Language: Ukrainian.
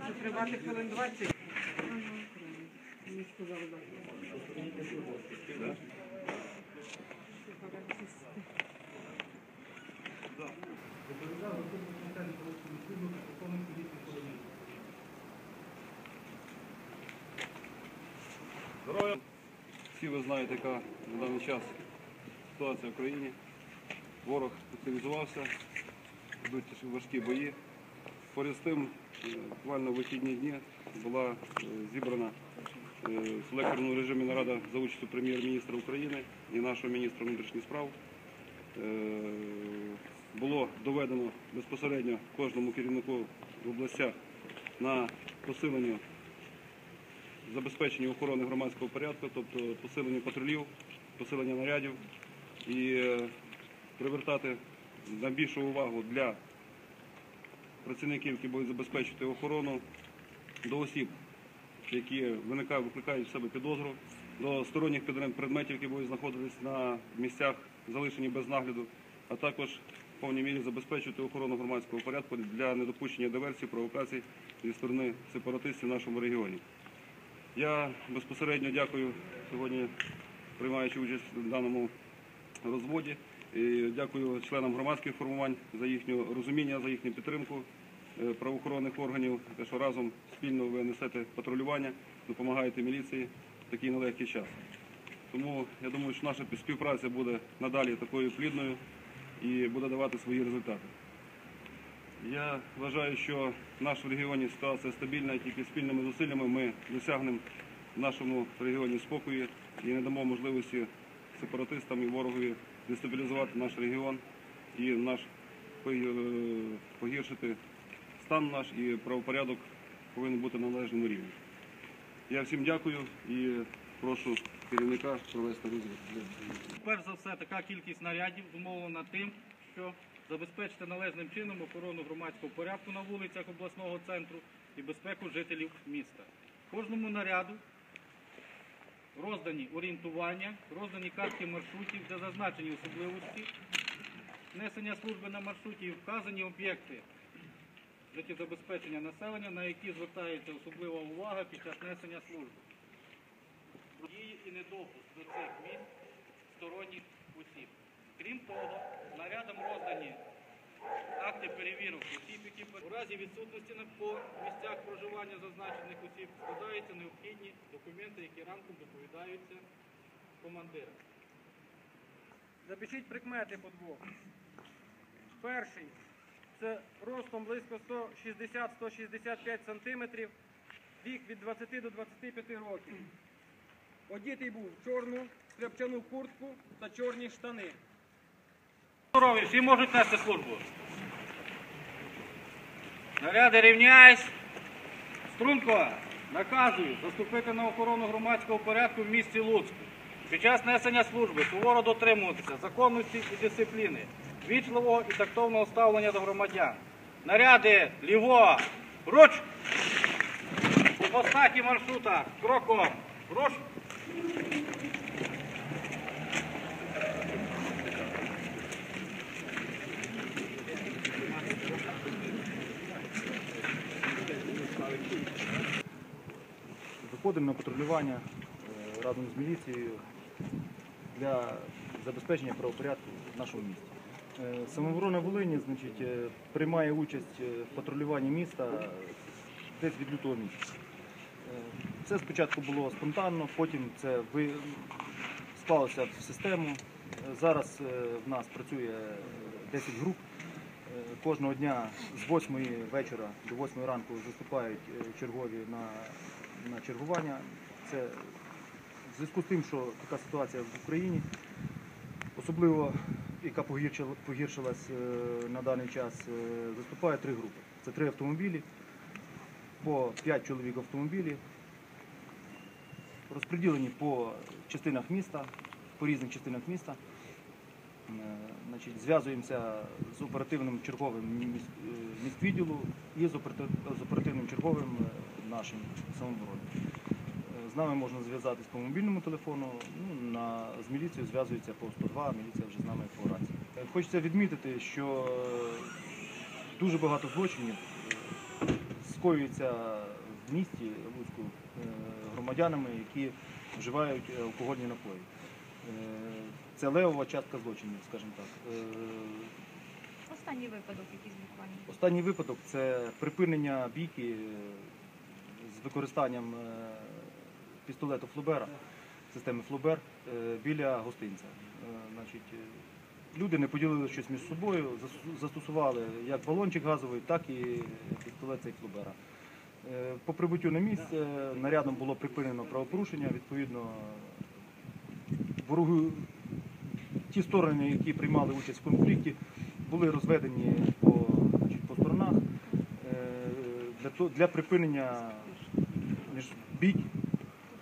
Може тривати хвилин 20. Здоров'я. Всі ви знаєте, яка на даний час ситуація в країні. Ворог активізувався, йдуть важкі бої. Поряд з тим, буквально в вихідні дні була е, зібрана е, в селекторному режимі нарада за участю прем'єр-міністра України і нашого міністра внутрішніх справ. Е, Було доведено безпосередньо кожному керівнику в областях на посилення забезпечення охорони громадського порядку, тобто посилення патрулів, посилення нарядів і привертати найбільшу увагу для працівників, які будуть забезпечити охорону до осіб, які виникають, викликають в себе підозру, до сторонніх предметів, які будуть знаходитись на місцях, залишені без нагляду, а також в повній мірі забезпечувати охорону громадського порядку для недопущення диверсій, провокацій зі сторони сепаратистів в нашому регіоні. Я безпосередньо дякую сьогодні, приймаючи участь в даному розводі. Дякую членам громадських формувань за їхнє розуміння, за їхню підтримку е, правоохоронних органів, що разом спільно ви несете патрулювання, допомагаєте міліції в такий нелегкий час. Тому я думаю, що наша співпраця буде надалі такою плідною і буде давати свої результати. Я вважаю, що в нашому регіоні ситуація стабільна, і тільки спільними зусиллями ми досягнемо в нашому регіоні спокою і не дамо можливості сепаратистам і ворогові дестабілізувати наш регіон і наш е, погіршити стан наш і правопорядок повинен бути на належному рівні. Я всім дякую і прошу керівника провести розгляд. Перш за все, така кількість нарядів зумовлена тим, що забезпечити належним чином охорону громадського порядку на вулицях обласного центру і безпеку жителів міста. Кожному наряду роздані орієнтування, роздані картки маршрутів, де зазначені особливості несення служби на маршруті і вказані об'єкти життєзабезпечення населення, на які звертається особлива увага під час несення служби дії і недопуск до цих місць сторонніх осіб. Крім того, нарядом роздані акти перевірок осіб, у разі відсутності на по місцях проживання зазначених осіб складаються необхідні документи, які ранком доповідаються командирам. Запишіть прикмети по двох. Перший це ростом близько 160-165 сантиметрів, вік від 20 до 25 років. Одітий був в чорну хлябчану куртку та чорні штани. Здорові, всі можуть нести службу. Наряди рівняйсь. Струнко, наказую заступити на охорону громадського порядку в місті Луцьку. Під час несення служби суворо дотримуватися законності і дисципліни, вічливого і тактовного ставлення до громадян. Наряди ліво, руч, по остаті маршрута, кроком, руш. Виходимо на патрулювання е, разом з міліцією для забезпечення правопорядку в нашому місті. Е, Самооборона Волині значить, е, приймає участь в патрулюванні міста десь від лютого місяця. Це спочатку було спонтанно, потім це склалося в систему. Зараз в нас працює 10 груп. Кожного дня з 8 вечора до 8 ранку заступають е, чергові на, на чергування. Це в зв'язку з тим, що така ситуація в Україні, особливо яка погіршилась е, на даний час, е, заступає три групи. Це три автомобілі, по 5 чоловік автомобілі, розподілені по частинах міста, по різних частинах міста. Е, Значить, зв'язуємося з оперативним черговим е, міськвідділу і з оперативним черговим е, нашим самооборони. З нами можна зв'язатись по мобільному телефону, ну, на, з міліцією зв'язується по 102, а міліція вже з нами по рації. Хочеться відмітити, що дуже багато злочинів скоюється в місті Луцьку громадянами, які вживають алкогольні напої. Е, Це левова частка злочинів, скажімо так. Е, Останній випадок, якийсь буквально. Останній випадок це припинення бійки е, з використанням пістолету Флубера, системи Флубер е, біля гостинця. Значить, люди не поділили щось між собою, застосували як балончик газовий, так і пістолет цей Флубера. Е, По прибуттю на місце нарядом було припинено правопорушення, відповідно, ворогу, ті сторони, які приймали участь в конфлікті, були розведені по, значить, по сторонах е, для, для припинення між бій